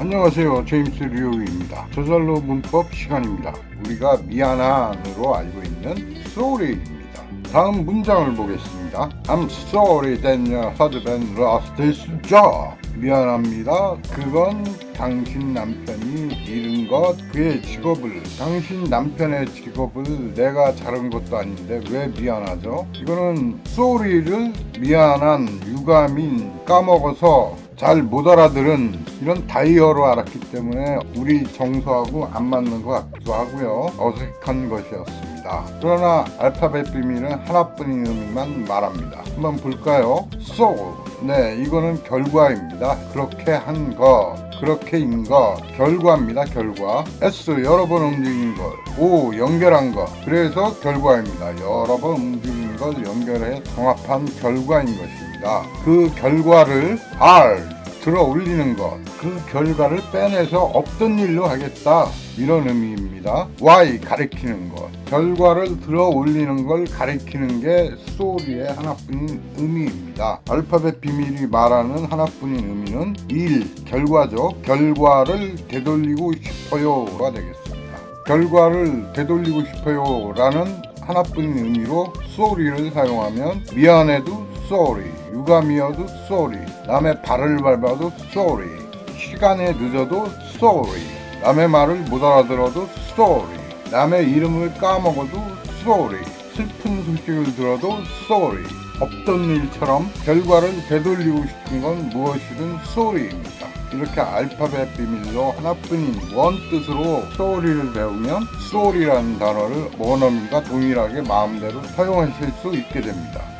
안녕하세요. 제임스 리오입니다. 저절로 문법 시간입니다. 우리가 미안한으로 알고 있는 sorry입니다. 다음 문장을 보겠습니다. I'm sorry that your husband lost his job. 미안합니다. 그건 당신 남편이 잃은 것, 그의 직업을, 당신 남편의 직업을 내가 자른 것도 아닌데 왜 미안하죠? 이거는 sorry를 미안한, 유감인, 까먹어서 잘 못 알아들은 이런 다이어로 알았기 때문에 우리 정서하고 안 맞는 것 같기도 하고요. 어색한 것이었습니다. 그러나 알파벳 비밀은 하나뿐인 의미만 말합니다. 한번 볼까요? So. 네, 이거는 결과입니다. 그렇게 한 거. 그렇게인 거 결과입니다 결과 S 여러 번 움직인 것 O 연결한 것 그래서 결과입니다 여러 번 움직인 걸 연결해 종합한 결과인 것입니다 그 결과를 R 들어 올리는 것, 그 결과를 빼내서 없던 일로 하겠다. 이런 의미입니다. Y 가리키는 것, 결과를 들어 올리는 걸 가리키는 게 소리의 하나뿐인 의미입니다. 알파벳 비밀이 말하는 하나뿐인 의미는 일, 결과죠. 결과를 되돌리고 싶어요가 되겠습니다. 결과를 되돌리고 싶어요 라는 하나뿐인 의미로 sorry를 사용하면 미안해도 sorry, 유감이어도 sorry, 남의 발을 밟아도 sorry, 시간에 늦어도 sorry, 남의 말을 못 알아들어도 sorry, 남의 이름을 까먹어도 sorry, 슬픈 소식을 들어도 sorry, 없던 일처럼 결과를 되돌리고 싶은 건 무엇이든 sorry입니다. 이렇게 알파벳 비밀로 하나뿐인 원 뜻으로 sorry를 배우면 sorry라는 단어를 원어민과 동일하게 마음대로 사용하실 수 있게 됩니다.